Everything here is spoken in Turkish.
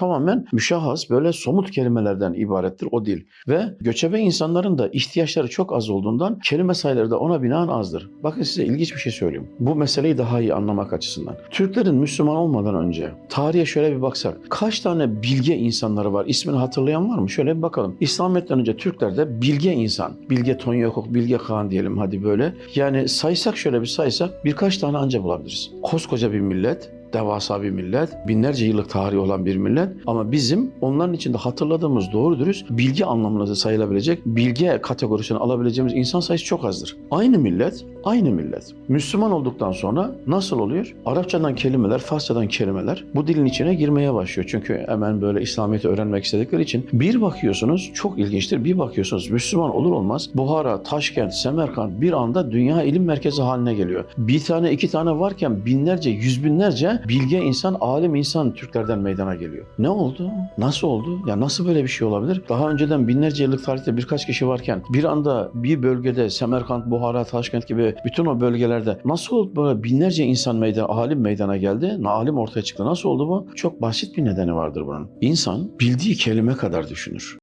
Tamamen müşahhas böyle somut kelimelerden ibarettir o dil. Ve göçebe insanların da ihtiyaçları çok az olduğundan kelime sayıları da ona binaen azdır. Bakın size ilginç bir şey söyleyeyim. Bu meseleyi daha iyi anlamak açısından. Türklerin Müslüman olmadan önce tarihe şöyle bir baksak. Kaç tane bilge insanları var? İsmini hatırlayan var mı? Şöyle bir bakalım. İslamiyet'ten önce Türklerde bilge insan, bilge Tonyakok, bilge Kaan diyelim hadi böyle. Yani saysak şöyle bir saysak birkaç tane anca bulabiliriz. Koskoca bir millet, devasa bir millet, binlerce yıllık tarihi olan bir millet ama bizim onların içinde hatırladığımız doğru dürüst bilgi anlamında sayılabilecek, bilgi kategorisine alabileceğimiz insan sayısı çok azdır. Aynı millet, aynı millet. Müslüman olduktan sonra nasıl oluyor? Arapçadan kelimeler, Farsçadan kelimeler bu dilin içine girmeye başlıyor. Çünkü hemen böyle İslamiyet'i öğrenmek istedikleri için bir bakıyorsunuz çok ilginçtir. Bir bakıyorsunuz Müslüman olur olmaz Buhara, Taşkent, Semerkant bir anda dünya ilim merkezi haline geliyor. Bir tane iki tane varken binlerce, yüz binlerce bilge insan, alim insan Türklerden meydana geliyor. Ne oldu? Nasıl oldu? Ya nasıl böyle bir şey olabilir? Daha önceden binlerce yıllık tarihte birkaç kişi varken bir anda bir bölgede Semerkant, Buhara, Taşkent gibi bütün o bölgelerde nasıl oldu böyle binlerce insan meydana, alim meydana geldi? Alim ortaya çıktı. Nasıl oldu bu? Çok basit bir nedeni vardır bunun. İnsan bildiği kelime kadar düşünür.